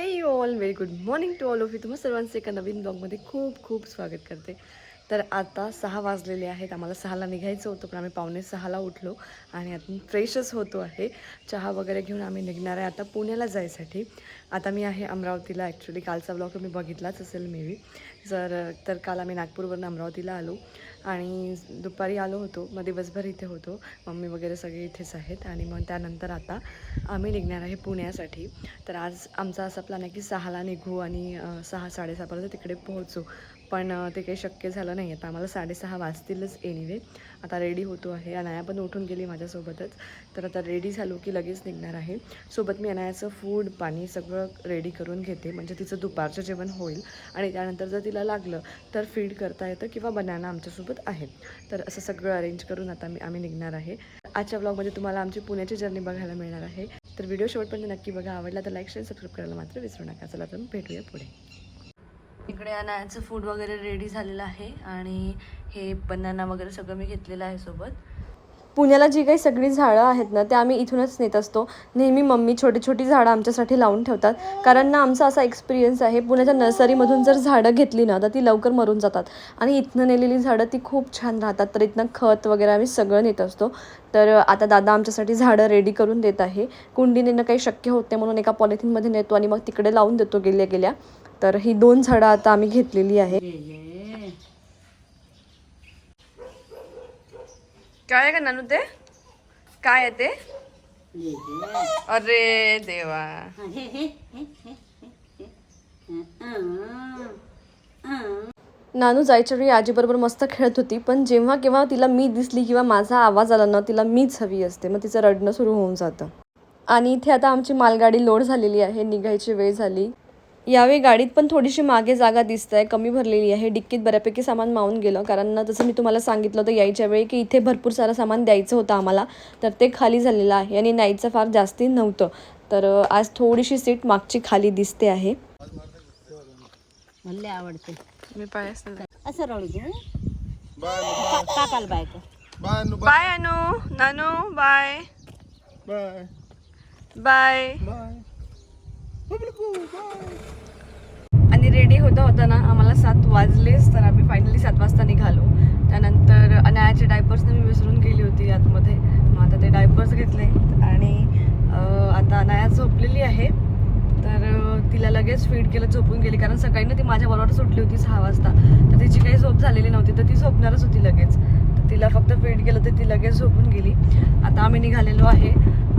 Hey all very good morning to all of you तुम्हाला सर्वांचं एका नवीन ब्लॉगमध्ये खूप खूप स्वागत करते. तर आता सहा वाजलेले आहेत. आम्हाला सहाला निघायचं होतं पण आम्ही पावणे सहाला उठलो आणि आता फ्रेशच होतो आहे. चहा वगैरे घेऊन आम्ही निघणार आहे आता पुण्याला जायसाठी. आता मी आहे अमरावतीला. ॲक्च्युली कालचा ब्लॉग तुम्ही बघितलाच असेल मे बी जर तर काल आम्ही नागपूरवरून अमरावतीला आलो. आणि दुपारी आलो होतो. मग दिवसभर इथे होतो. मम्मी वगैरे सगळे इथेच आहेत. आणि मग त्यानंतर आता आम्ही निघणार आहे पुण्यासाठी. तर आज आमचा असा प्लॅन आहे की सहाला निघू आणि सहा साडेसहापर्यंत तिकडे पोहोचू. पण ते काही शक्य झालं नाही. आता आम्हाला साडेसहा वाजतीलच एनिवे आता रेडी होतो आहे. अनाया पण उठून गेली माझ्यासोबतच. तर आता रेडी झालो की लगेच निघणार आहे. सोबत मी अनायाचं फूड पाणी सगळं रेडी करून घेते. म्हणजे तिचं दुपारचं जेवण होईल. आणि त्यानंतर जर तिला लागलं तर फीड करता येतं किंवा बनाना आमच्यासोबत आहे. तर असं सगळं अरेंज करून आता मी आम्ही निघणार आहे. आजच्या ब्लॉगमध्ये तुम्हाला आमची पुण्याची जर्नी बघायला मिळणार आहे. तर व्हिडिओ शेवटपर्यंत नक्की बघा. आवडला तर लाईक शेअर सबस्क्राईब करायला मात्र विसरू नका. चला तर भेटूया पुढे. इकडे अनायाचं फूड वगैरे रेडी झालेलं आहे आणि हे बनाना वगैरे सगळं मी घेतलेलं आहे सोबत. पुण्याला जी काही सगळी झाडं आहेत ना ते आम्ही इथूनच नेत असतो. नेहमी मम्मी छोटी छोटी झाडं आमच्यासाठी लावून ठेवतात. कारण ना आमचा असा एक्सपिरियन्स आहे पुण्याच्या नर्सरीमधून जर झाडं घेतली ना तर ती लवकर मरून जातात. आणि इथनं नेलेली झाडं ती खूप छान राहतात. तर इथनं खत वगैरे आम्ही सगळं नेत असतो. तर आता दादा आमच्यासाठी झाडं रेडी करून देत आहे. कुंडी नेणं काही शक्य होत नाही म्हणून एका पॉलिथिनमध्ये नेतो आणि मग तिकडे लावून देतो गेल्या गेल्या. तर ही दोन झाडं आता आम्ही घेतलेली आहे. काय आहे का नानू ते? काय आहे ते? अरे देवा. नानू जायच्या वेळी आजीबरोबर मस्त खेळत होती पण जेव्हा केव्हा तिला मी दिसली किंवा माझा आवाज आला ना तिला मीच हवी असते. मग तिचं रडणं सुरू होऊन जातं. आणि इथे आता आमची मालगाडी लोड झालेली आहे निघायची वेळ झाली. यावेळी गाडीत पण थोडीशी मागे जागा दिसत आहे कमी भरलेली आहे. डिक्कीत बऱ्यापैकी सामान मावून गेलं. कारण ना जसं मी तुम्हाला सांगितलं होतं यायच्या वेळी की इथे भरपूर सारं सामान द्यायचं होतं आम्हाला. तर ते खाली झालेलं आहे आणि न्यायचं फार जास्ती नव्हतं. तर आज थोडीशी सीट मागची खाली दिसते आहे. मला आवडते. मी असं दे काकाला bye Anu. Nanu bye. Bye. आणि रेडी होता होता ना आम्हाला सात वाजलेच तर आम्ही फायनली सात वाजता निघालो. त्यानंतर अनायाचे डायपर्स मी विसरून गेली होती आतमध्ये. मग आता ते डायपर्स घेतले. आणि आता अनाया झोपलेली आहे. तर तिला लगेच फीड केलं झोपून गेली. कारण सकाळी ना ती माझ्या बरोबर सुटली होती सहा वाजता. तर तिची काही झोप झालेली नव्हती. तर ती झोपणारच होती लगेच. तिला फक्त फीड केलं तर ती लगेच झोपून गेली. आता आम्ही निघालेलो आहे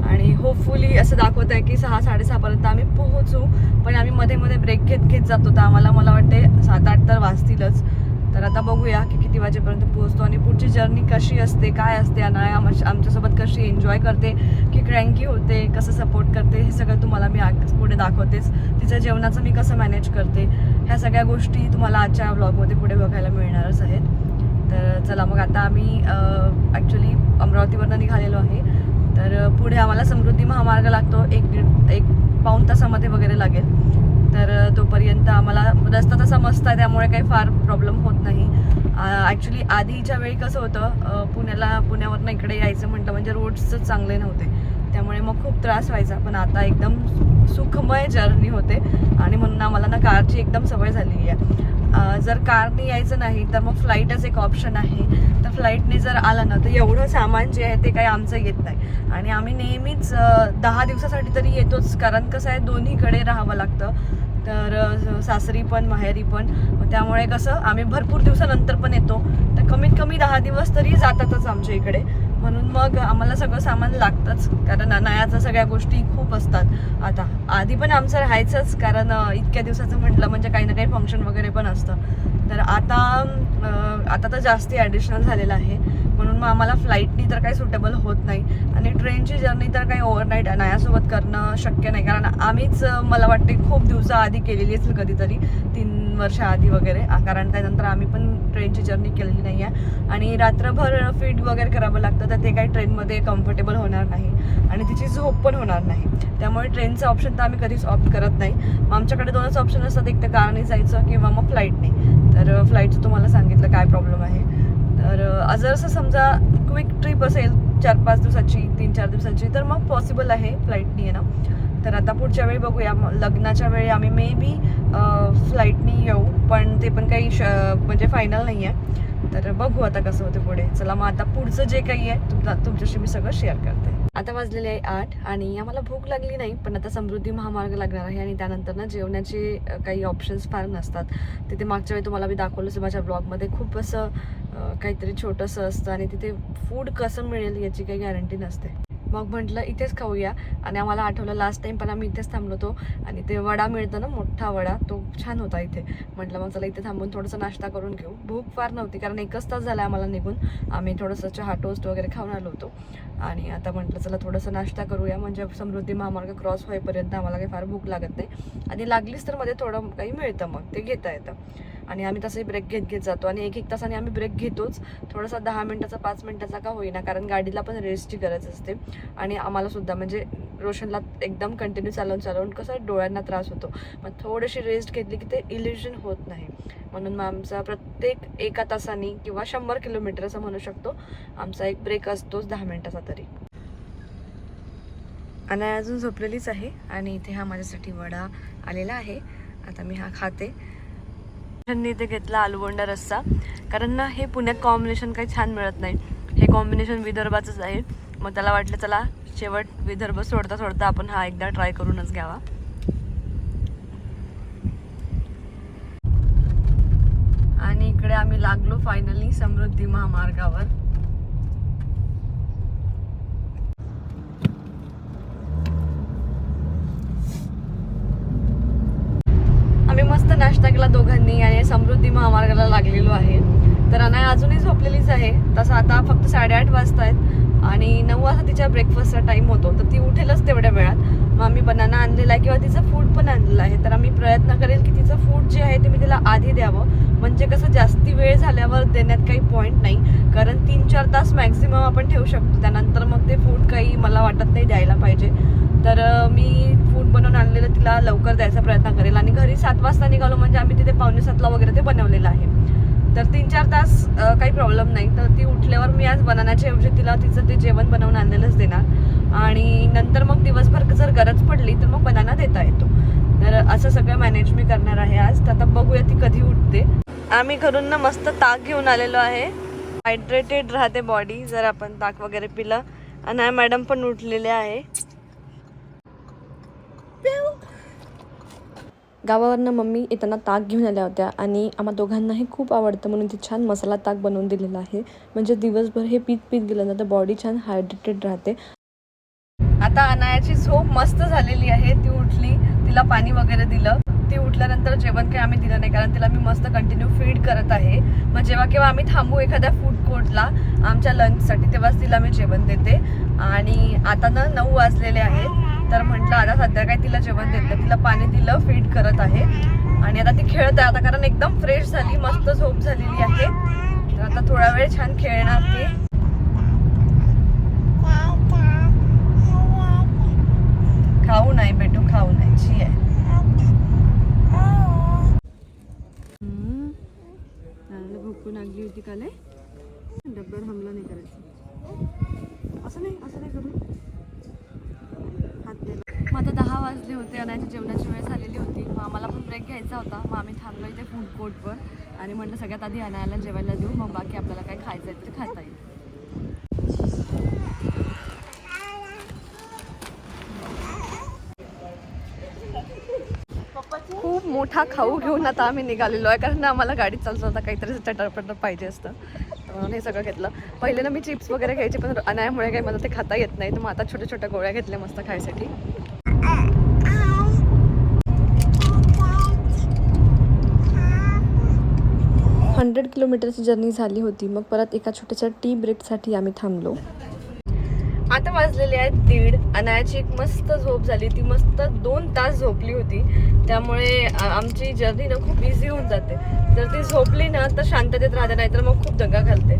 आणि होपफुली असं दाखवत आहे की सहा साडेसहापर्यंत आम्ही पोहोचू. पण आम्ही मध्ये मध्ये ब्रेक घेत घेत जातो. तर आम्हाला मला वाटते सात आठ तर वाजतीलच. तर आता बघूया की किती वाजेपर्यंत पोहोचतो आणि पुढची जर्नी कशी असते काय असते अनाया आमच्यासोबत कशी एन्जॉय करते की क्रँकी होते कसं सपोर्ट करते हे सगळं तुम्हाला मी आग- पुढे दाखवतेच. तिच्या जेवणाचं मी कसं मॅनेज करते ह्या सगळ्या गोष्टी तुम्हाला आजच्या ब्लॉगमध्ये पुढे बघायला मिळणारच आहेत. तर चला मग आता आम्ही ॲक्च्युली अमरावतीवरनं निघालेलो आहे. तर पुढे आम्हाला समृद्धी महामार्ग लागतो एक दीड एक पाऊण तासामध्ये वगैरे लागेल. तर तोपर्यंत आम्हाला रस्ता तसा मस्त आहे त्यामुळे काही फार प्रॉब्लेम होत नाही. ॲक्च्युली आधीच्या वेळी कसं होतं पुण्याला पुण्यावरनं इकडे यायचं म्हटलं म्हणजे रोड्सच चांगले नव्हते. त्यामुळे मग खूप त्रास व्हायचा पण आता एकदम सुखमय जर्नी होते. आणि म्हणून आम्हाला ना कारची एकदम सवय झालेली आहे. जर कारने यायचं नाही तर मग फ्लाईटच एक ऑप्शन आहे. तर फ्लाईटने जर आलं ना तर एवढं सामान जे आहे ते काही आमचं येत नाही. आणि आम्ही नेहमीच दहा दिवसासाठी तरी येतोच कारण कसं आहे दोन्हीकडे राहावं लागतं. तर सासरी पण माहेरी पण. मग त्यामुळे कसं आम्ही भरपूर दिवसानंतर पण येतो. तर कमीत कमी दहा दिवस तरी जातातच आमच्या इकडे. म्हणून मग आम्हाला सगळं सामान लागतंच. कारण अनायाचा सगळ्या गोष्टी खूप असतात. आता आधी पण आमचं राहायचंच कारण इतक्या दिवसाचं म्हटलं म्हणजे काही ना काही फंक्शन वगैरे पण असतं. तर आता आता तर जास्ती ॲडिशनल झालेलं आहे. म्हणून मग आम्हाला फ्लाईटनी तर काही सुटेबल होत नाही. आणि ट्रेनची जर्नी तर काही ओव्हरनाईट अनायासोबत करणं शक्य नाही. कारण आम्हीच मला वाटते खूप दिवसाआधी केलेली असेल कधीतरी तीन वर्षाआधी वगैरे. कारण त्यानंतर आम्ही पण ट्रेनची जर्नी केलेली नाही आहे आणि रात्रभर फीड वगैरे करावं लागतं तर ते काही ट्रेनमध्ये कम्फर्टेबल होणार नाही. आणि तिची झोप पण होणार नाही. त्यामुळे ट्रेनचं ऑप्शन तर आम्ही कधीच ऑप्ट करत नाही. मग आमच्याकडे दोनच ऑप्शन असतात. एक तर कारने जायचं किंवा मग फ्लाईटने तर फ्लाईटचं तुम्हाला सांगितलं काय प्रॉब्लेम आहे. तर जर असं समजा क्विक ट्रिप असेल चार पाच दिवसाची तीन चार दिवसाची तर मग पॉसिबल आहे फ्लाईटनी येणं. तर आता पुढच्या वेळी बघूया. लग्नाच्या वेळी आम्ही मे बी फ्लाईटनी येऊ पण ते पण काही श म्हणजे फायनल नाही आहे तर बघू आता कसं होतं पुढे. चला मग आता पुढचं जे काही आहे तुमचा तुमच्याशी मी सगळं शेअर करते. आता वाजलेले आहे आठ आणि आम्हाला भूक लागली नाही पण आता समृद्धी महामार्ग लागणार आहे आणि त्यानंतर ना जेवणाचे काही ऑप्शन्स फार नसतात. तिथे मागच्या वेळी तुम्हाला मी दाखवलं माझ्या ब्लॉगमध्ये खूप असं काहीतरी छोटंसं असतं आणि तिथे फूड कसं मिळेल याची काही गॅरंटी नसते. मग म्हटलं इथेच खाऊया. आणि आम्हाला आठवलं लास्ट टाइम पण आम्ही इथेच थांबलो होतो आणि ते वडा मिळतो ना मोठा वडा तो छान होता इथे. म्हटलं मग चला इथे थांबून थोडंसं नाश्ता करून घेऊ. भूक फार नव्हती कारण एकच तास झाला आम्हाला निघून. आम्ही थोडंसं चहा टोस्ट वगैरे खाऊन आलो होतो. आणि आता म्हटलं चला थोडंसं नाश्ता करूया. म्हणजे समृद्धी महामार्ग क्रॉस होईपर्यंत आम्हाला काही फार भूक लागत नाही. आणि लागलीच तर मध्ये थोडं काही मिळतं मग ते घेता येतं. आणि आम्ही तसंही ब्रेक घेत घेत जातो. आणि एक एक तासाने आम्ही ब्रेक घेतोच. थोडासा दहा मिनटाचा पाच मिनटाचा का होईना कारण गाडीला पण रेस्टची गरज असते. आणि आम्हालासुद्धा म्हणजे रोशनला एकदम कंटिन्यू चालवून चालवून कसं डोळ्यांना त्रास होतो. मग थोडीशी रेस्ट घेतली की ते इल्युजन होत नाही. म्हणून मग आमचा प्रत्येक एका तासाने किंवा शंभर किलोमीटर असं म्हणू शकतो आमचा एक ब्रेक असतोच दहा मिनटाचा तरी. आणि अजून झोपलेलीच आहे. आणि इथे हा माझ्यासाठी वडा आलेला आहे. आता मी हा खाते. त्यांनी इथे घेतला आलूबोंडा रस्सा. कारण ना हे पुण्यात कॉम्बिनेशन काही छान मिळत नाही. हे कॉम्बिनेशन विदर्भाचंच आहे. मग त्याला वाटलं चला शेवट विदर्भ सोडता सोडता आपण हा एकदा ट्राय करूनच घ्यावा. आणि इकडे आम्ही लागलो फायनली समृद्धी महामार्गावर आम्ही मस्त नाश्ता केला दोघांनी आणि समृद्धी महामार्गाला लागलेलो आहे. तर अनाया अजूनही झोपलेलीच आहे. तसं आता फक्त साडेआठ वाजता आहेत आणि नऊ वाजता तिच्या ब्रेकफास्टचा टाईम होतो. तर ती उठेलच तेवढ्या वेळात. मग आम्ही बनाना आणलेला आहे किंवा तिचं फूड पण आणलेलं आहे. तर आम्ही प्रयत्न करेल की तिचं फूड जे आहे ते मी तिला आधी द्यावं. म्हणजे कसं जास्ती वेळ झाल्यावर देण्यात काही पॉईंट नाही. कारण तीन चार तास मॅक्झिमम आपण ठेवू शकतो. त्यानंतर मग ते फूड काही मला वाटत नाही द्यायला पाहिजे. तर मी फूड बनवून आणलेलं तिला लवकर द्यायचा प्रयत्न करेल. आणि घरी सात वाजता निघालो म्हणजे आम्ही तिथे पावणे सातला वगैरे ते बनवलेलं आहे. तर तीन चार तास काही प्रॉब्लेम नाही. तर ती उठल्यावर मी आज बनानाच्या ऐवजी तिला तिचं ते जेवण बनवून आणलेलंच देणार. आणि नंतर मग दिवसभर जर गरज पडली तर मग बनाना देता येतो. तर असं सगळं मॅनेज मी करणार आहे आज. तर आता बघूया ती कधी उठते. आम्ही घरून ना मस्त ताक घेऊन आलेलो आहे. हायड्रेटेड राहते बॉडी जर आपण ताक वगैरे पिलं. आणि मॅडम पण उठलेले आहे. गावावरनं मम्मी येताना ताक घेऊन आल्या होत्या आणि आम्हा दोघांनाही खूप आवडतं म्हणून ती छान मसाला ताक बनवून दिलेला आहे. म्हणजे दिवसभर हे पीत पीत गेलं ना तर बॉडी छान हायड्रेटेड राहते. आता अनायाची झोप मस्त झालेली आहे. ती उठली तिला पाणी वगैरे दिलं. ती उठल्यानंतर जेवण काही आम्ही दिलं नाही कारण तिला मी मस्त कंटिन्यू फीड करत आहे. मग जेव्हा केव्हा आम्ही थांबू एखाद्या फूड कोर्टला आमच्या लंचसाठी तेव्हाच तिला मी जेवण देते. आणि आता ना नऊ वाजलेले आहेत. तर म्हटलं आता सध्या काय तिला जेवण देतं तिला पाणी दिलं फीड करत आहे. आणि आता ती खेळत आहे आता कारण एकदम फ्रेश झाली मस्त झोप झालेली आहे. तर आता थोडा वेळ छान खेळणार ती. खाऊ नाही बेटू खाऊ नाही जी आहे. भुकून लागली होती काल डब्यावर हमला नाही करायचा. असं नाही असं नाही करू हात दे. मग आता दहा वाजले होते आणि जेवणाची वेळ झालेली होती. मग आम्हाला पण ब्रेक घ्यायचा होता. मग आम्ही थांबलो इथे फूड कोर्टवर आणि म्हटलं सगळ्यात आधी अनायाला जेवायला देऊ. मग बाकी आपल्याला काय खायचं आहे ते खाता येईल. खूप मोठा खाऊ घेऊन आता आम्ही निघालेलो आहे. कारण आम्हाला गाडी चालवता काहीतरी चटरपटर पाहिजे असतं. म्हणून हे सगळं घेतलं. पहिले ना मी चिप्स वगैरे घ्यायचे पण अनायामुळे काही मला ते खाता येत नाही. तर मग आता छोट्या छोट्या गोळ्या घेतल्या मस्त खायसाठी. हंड्रेड किलोमीटरची जर्नी झाली होती. मग परत एका छोट्याशा टी ब्रेकसाठी आम्ही थांबलो. आता वाजलेले आहेत दीड. अनायाची एक मस्त झोप झाली. ती मस्त दोन तास झोपली होती. त्यामुळे आमची जर्नी ना खूप इझी होऊन जाते. जर ती झोपली ना तर शांततेत राहते नाही तर मग खूप दंगा घालते.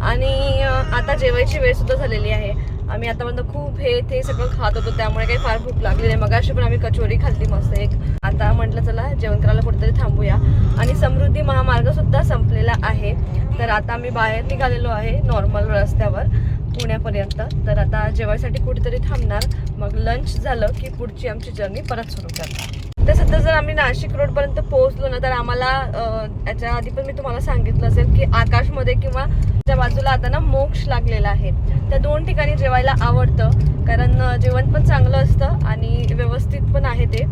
आणि आता जेवायची वेळ सुद्धा झालेली आहे. आम्ही आतापर्यंत खूप हे ते सगळं खात होतो त्यामुळे काही फार भूक लागली नाही. मगाशी पण आम्ही कचोरी खाल्ली मस्त एक. आता म्हटलं चला जेवण करायला कुठेतरी थांबूया. आणि समृद्धी महामार्ग सुद्धा संपलेला आहे. तर आता आम्ही बाहेर निघालेलो आहे नॉर्मल रस्त्यावर पुण्यापर्यंत. तर आता जेवायसाठी कुठेतरी थांबणार. मग लंच झालं की पुढची आमची जर्नी परत सुरू करणार. तर सध्या जर आम्ही नाशिक रोडपर्यंत पोहोचलो ना तर आम्हाला याच्या आधी पण मी तुम्हाला सांगितलं असेल की आकाशमध्ये किंवा त्या बाजूला आता ना मोक्ष लागलेला आहे त्या दोन ठिकाणी जेवायला आवडतं. कारण जेवण पण चांगलं असतं आणि व्यवस्थित पण आहे ते.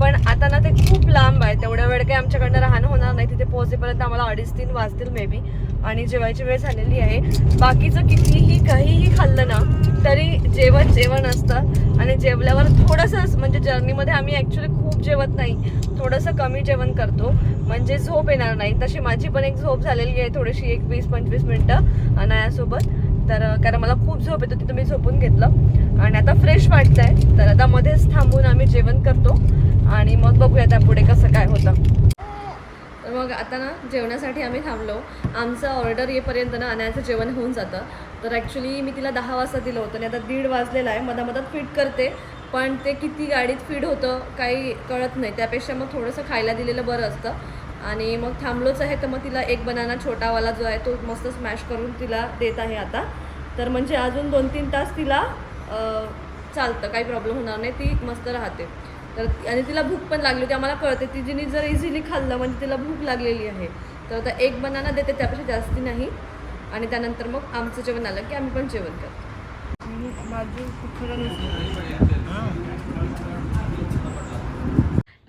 पण आता ना ते खूप लांब आहे. तेवढ्या वेळ काही आमच्याकडनं राहणं होणार नाही. तिथे पोहोचेपर्यंत आम्हाला अडीच तीन वाजतील मे बी आणि जेवायची वेळ झालेली आहे. बाकीचं कितीही काहीही खाल्लं ना तरी जेवण जेवण असतं. आणि जेवल्यावर थोडंसं म्हणजे जर्नीमध्ये आम्ही ॲक्च्युली खूप जेवत नाही. थोडंसं कमी जेवण करतो. म्हणजे झोप येणार नाही. तशी माझी पण एक झोप झालेली आहे थोडीशी एक वीस पंचवीस मिनटं अनायासोबत. तर कारण मला खूप झोप येत होती तर मी झोपून घेतलं. आणि आता फ्रेश वाटतंय. तर आता मध्येच थांबून आम्ही जेवण करतो. आणि मग बघूया त्या पुढे कसं काय होतं. तर मग आता ना जेवणासाठी आम्ही थांबलो. आमचं ऑर्डर येईपर्यंत ना अनायाचं जेवण होऊन जातं. तर ॲक्च्युली मी तिला दहा वाजता दिलं होतं आणि आता दीड वाजलेला आहे. मधा मधात फिट करते. पण ते किती गाडीत फीड होतं काही कळत नाही. त्यापेक्षा मग थोडंसं खायला दिलेलं बरं असतं. आणि मग थांबलोच आहे तर मग तिला एक बनाना छोटावाला जो आहे तो मस्त स्मॅश करून तिला देत आहे आता. तर म्हणजे अजून दोन तीन तास तिला चालतं. काही प्रॉब्लेम होणार नाही. ती मस्त राहते. तर आणि तिला भूक पण लागली होती. आम्हाला कळते ती जिने जर इझिली खाल्लं म्हणजे तिला भूक लागलेली आहे. तर आता एक बनाना देते. त्यापेक्षा जास्ती नाही. आणि त्यानंतर मग आमचं जेवण आलं की आम्ही पण जेवण करतो.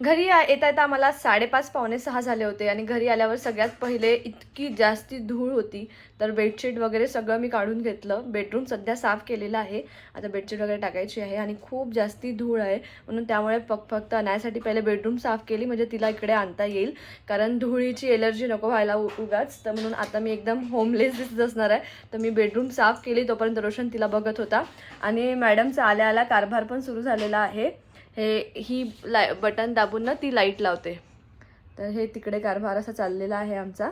घरी येता येता आम्हाला साडेपाच पावणे सहा झाले होते आणि घरी आल्यावर सगळ्यात पहिले इतकी जास्ती धूळ होती. तर बेडशीट वगैरे सगळं मी काढून घेतलं. बेडरूम सध्या साफ केलेलं आहे. आता बेडशीट वगैरे टाकायची आहे आणि खूप जास्ती धूळ आहे. म्हणून त्यामुळे फक्त फक्त अनायसाठी पहिले बेडरूम साफ केली. म्हणजे तिला इकडे आणता येईल. कारण धुळीची एलर्जी नको व्हायला उगाच. तर म्हणून आता मी एकदम होमलेस दिसत असणार आहे. तर मी बेडरूम साफ केली. तोपर्यंत रोशन तिला बघत होता. आणि मॅडमचा आल्या आल्या कारभार पण सुरू झालेला आहे. हे ही लाय बटन दाबून ना ती लाइट लावते. तर हे तिकडे कारभार असा चाललेला आहे आमचा.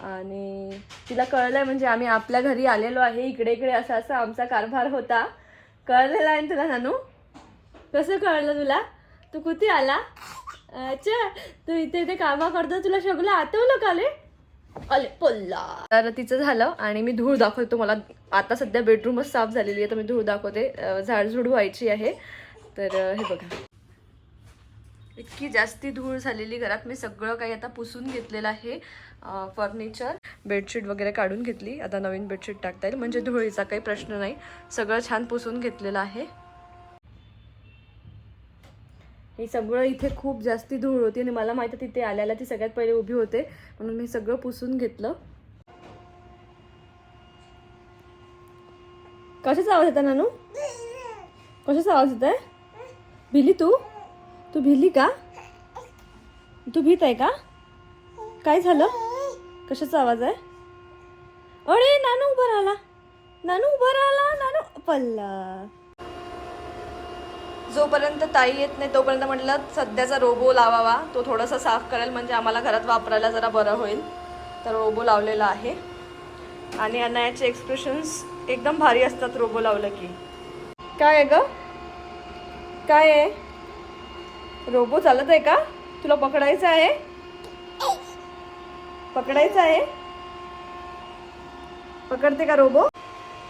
आणि तिला कळलं आहे म्हणजे आम्ही आपल्या घरी आलेलो आहे. इकडे इकडे असा असा आमचा कारभार होता. कळलेला आहे ना तुला नानू? कसं कळलं तुला? तू कुठे आला? अच्छा तू इथे इथे कामा करतो. तुला सगळं आठवलं का रे? अले पोल्ला. तर तिचं झालं आणि मी धूळ दाखवतो. मला आता सध्या बेडरूमच साफ झालेली आहे तर मी धूळ दाखवते. झाडझूड व्हायची आहे. तर हे बघा. इतकी जास्ती धूळ झालेली घरात. मी सगळं काही आता पुसून घेतलेलं आहे फर्निचर. बेडशीट वगैरे काढून घेतली. आता नवीन बेडशीट टाकता येईल. म्हणजे धुळीचा काही प्रश्न नाही. सगळं छान पुसून घेतलेलं आहे. हे सगळं इथे खूप जास्ती धूळ होती आणि मला माहिती तिथे आल्याला ती सगळ्यात पहिले उभी होते. म्हणून मी सगळं पुसून घेतलं. कशाचा आवाज येता नानू? कशाचा आवाज येत आहे भिली तू? तू भिली का? तू भीत आहे का? काय झालं? कशाचा आवाज आहे? अरे नानू उभं राहिला. नानू उभा राहिला नानू पल्ला. जोपर्यंत ताई येत नाही तोपर्यंत म्हटलं सध्याचा रोबो लावावा. तो थोडासा साफ करेल म्हणजे आम्हाला घरात वापरायला जरा बरं होईल. तर रोबो लावलेला आहे. आणि अनायाचे एक्सप्रेशन्स एकदम भारी असतात रोबो लावलं की. काय आहे गं? काय आहे? रोबो चालत आहे का? तुला पकडायचं आहे? पकडायचं आहे? पकडते का रोबो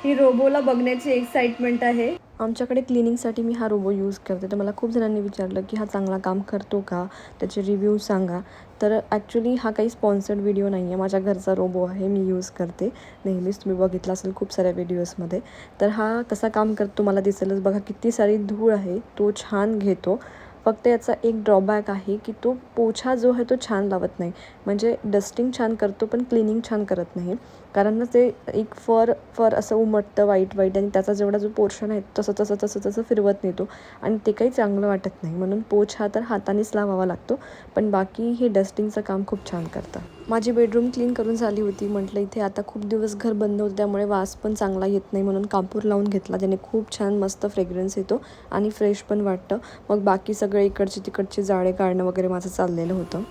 ही रोबोला बघण्याची एक्साइटमेंट आहे. आमच्याकडे क्लिनिंगसाठी मी हा रोबो यूज करते. तर मला खूप जणांनी विचारलं की हा चांगला काम करतो का? त्याचे रिव्ह्यू सांगा. तर ॲक्च्युली हा काही स्पॉन्सर्ड व्हिडिओ नाही आहे माझ्या घरचा रोबो आहे. मी यूज करते. नेहमीच तुम्ही बघितला असेल खूप साऱ्या व्हिडिओजमध्ये तर हा कसा काम करतो मला दिसेलच. बघा किती सारी धूळ आहे. तो छान घेतो. फक्त याचा एक ड्रॉबॅक आहे की तो पोछा जो आहे तो छान लावत नाही. म्हणजे डस्टिंग छान करतो पण क्लिनिंग छान करत नाही. कारण ना ते एक फर फर असं उमटतं वाईट वाईट आणि त्याचा जेवढा जो पोर्शन आहे तसं तसं तसं तसं फिरवत नेतो. आणि ते काही चांगलं वाटत नाही. म्हणून पोछ हा तर हातानेच लावावा लागतो. पण बाकी हे डस्टिंगचं काम खूप छान करतं. माझी बेडरूम क्लीन करून झाली होती. म्हटलं इथे आता खूप दिवस घर बंद होतं. त्यामुळे वास पण चांगला येत नाही म्हणून कापूर लावून घेतला. त्याने खूप छान मस्त फ्रेग्रन्स येतो आणि फ्रेश पण वाटतं. मग बाकी सगळे इकडचे तिकडचे जाळे काढणं वगैरे माझं चाललेलं होतं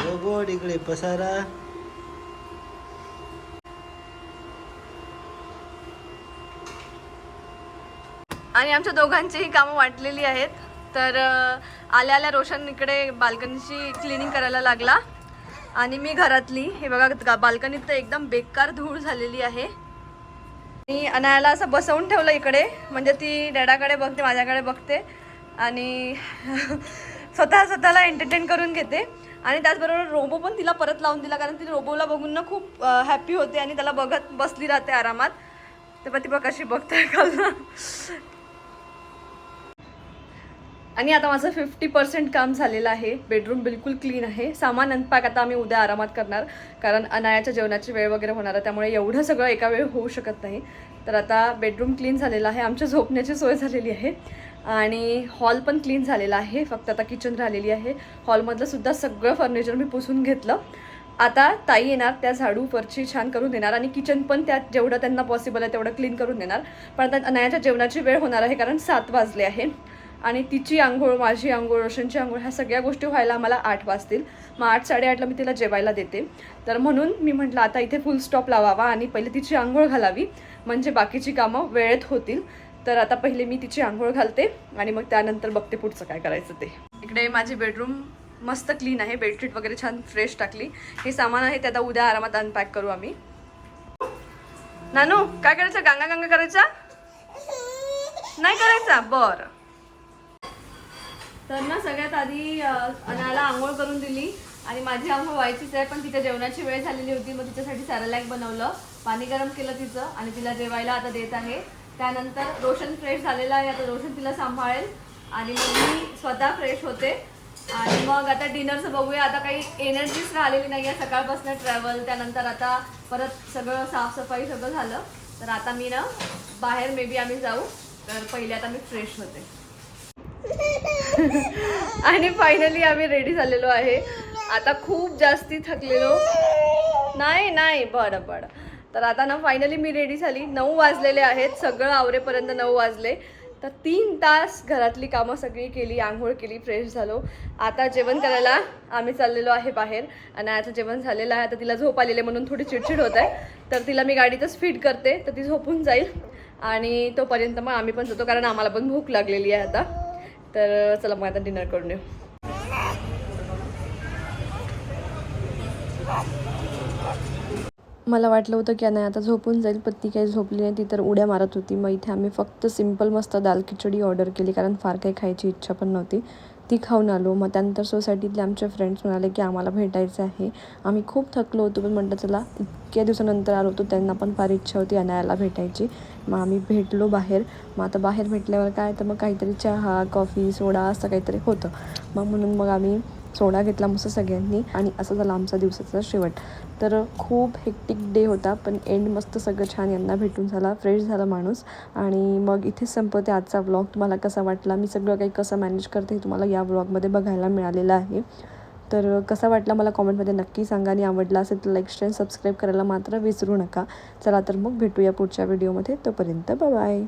रोबोट इकडे पसारा आणि आमच्या दोघांचीही कामं वाटलेली आहेत. तर आल्या आल्या रोशन इकडे बाल्कनीची क्लिनिंग करायला लागला. आणि मी घरातली. हे बघा बाल्कनीत तर एकदम बेकार धूळ झालेली आहे. आणि अनायाला असं बसवून ठेवलं इकडे. म्हणजे ती डॅडाकडे बघते माझ्याकडे बघते. आणि स्वतः स्वतःला एंटरटेन करून घेते. आणि त्याचबरोबर रोबो पण तिला परत लावून दिला कारण ती रोबोला बघून ना खूप हॅपी होते आणि त्याला बघत बसली राहते आरामात. तर ती बघ कशी बघताय खालनं आणि आता माझं फिफ्टी पर्सेंट काम झालेलं आहे. बेडरूम बिलकुल क्लीन आहे. सामान अनपॅक आता आम्ही उद्या आरामात करणार कारण अनायाच्या जेवणाची वेळ वगैरे होणार आहे त्यामुळे एवढं सगळं एका वेळ होऊ शकत नाही. तर आता बेडरूम क्लीन झालेला आहे. आमच्या झोपण्याची सोय झालेली आहे. आणि हॉल पण क्लीन झालेला आहे फक्त आता किचन राहिलेली आहे. हॉलमधलं सुद्धा सगळं फर्निचर मी पुसून घेतलं. आता ताई येणार त्या झाडू फरची छान करून देणार आणि किचन पण त्यात जेवढं त्यांना पॉसिबल आहे तेवढं क्लीन करून देणार. पण आता नयाच्या जेवणाची वेळ होणार आहे कारण सात वाजले आहे. आणि तिची आंघोळ माझी आंघोळ रोशनची आंघोळ ह्या सगळ्या गोष्टी व्हायला मला आठ वाजतील. मग आठ साडेआठला मी तिला जेवायला देते. तर म्हणून मी म्हटलं आता इथे फुल स्टॉप लावावा आणि पहिले तिची आंघोळ घालावी. म्हणजे बाकीची कामं वेळेत होतील. तर आता पहिले मी तिची आंघोळ घालते आणि मग त्यानंतर बघते पुढचं काय करायचं ते. इकडे माझी बेडरूम मस्त क्लीन आहे बेडशीट वगैरे छान फ्रेश टाकली. हे सामान आहे ते आता उद्या आरामात अनपॅक करू आम्ही. नानू काय करायचं? गांगा गांगा करायचा? नाही करायचा? बर. तर ना सगळ्यात आधी अनाला आंघोळ करून दिली. आणि माझी आंघोळ व्हायचीच आहे पण तिच्या जेवणाची वेळ झालेली होती मग तिच्यासाठी सॅरलॅक बनवलं. पाणी गरम केलं तिचं आणि तिला जेवायला आता देत आहे. त्यानंतर रोशन फ्रेश झालेला आहे आता रोशन तिला सांभाळेल. आणि मग मी स्वतः फ्रेश होते. आणि मग आता डिनरचं बघूया. आता काही एनर्जीच राहिलेली नाही आहे. सकाळपासून ट्रॅव्हल त्यानंतर आता परत सगळं साफसफाई सगळं झालं. तर आता मी ना बाहेर मे बी आम्ही जाऊ. तर पहिले आता मी फ्रेश होते. आणि फायनली आम्ही रेडी झालेलो आहे. आता खूप जास्ती थकलेलो. नाही नाही बरं बरं. तर आता ना फायनली मी रेडी झाली. नऊ वाजलेले आहेत. सगळं आवरेपर्यंत नऊ वाजले. तर तीन तास घरातली कामं सगळी केली आंघोळ केली फ्रेश झालो. आता जेवण करायला आम्ही चाललेलो आहे बाहेर. आणि आता जेवण झालेलं आहे. आता तिला झोप आलेली आहे म्हणून थोडी चिडचिड होत आहे. तर तिला मी गाडीतच फिट करते. तर ती झोपून जाईल. आणि तोपर्यंत मग आम्ही पण जातो. कारण आम्हाला पण भूक लागलेली आहे आता. तर चला मग आता डिनर करून येऊ. मला वाटलं होतं की नाही आता झोपून जाईल पण ती काही झोपली नाही. ती तर उड्या मारत होती. मग इथे आम्ही फक्त सिंपल मस्त दाल खिचडी ऑर्डर केली कारण फार काही खायची इच्छा पण नव्हती. ती खाऊन आलो. मग त्यानंतर सोसायटीतले आमचे फ्रेंड्स म्हणाले की आम्हाला भेटायचं आहे. आम्ही खूप थकलो होतो पण म्हटलं चला इतक्या दिवसानंतर आलो होतो त्यांना पण फार इच्छा होती अनायाला भेटायची. मग आम्ही भेटलो बाहेर. मग आता बाहेर भेटल्यावर काय? तर मग काहीतरी चहा कॉफी सोडा असं काहीतरी होतं. मग म्हणून मग आम्ही सोडा घेतला मस्त सगळ्यांनी. आणि असं झालं आमचा दिवसाचा शेवट. तर खूप हेक्टिक डे होता पण एंड मस्त सगळं छान यांना भेटून झाला फ्रेश झाला माणूस. आणि मग इथेच संपवते आजचा व्लॉग तुम्हाला कसा वाटला? मी सगळं काही कसं मॅनेज करते हे तुम्हाला या व्लॉगमध्ये बघायला मिळालेलं आहे. तर कसा वाटला मला कॉमेंटमध्ये नक्की सांगा. आणि आवडला असेल तर लाईक शेअर सबस्क्राईब करायला मात्र विसरू नका. चला तर मग भेटूया पुढच्या व्हिडिओमध्ये तोपर्यंत बाय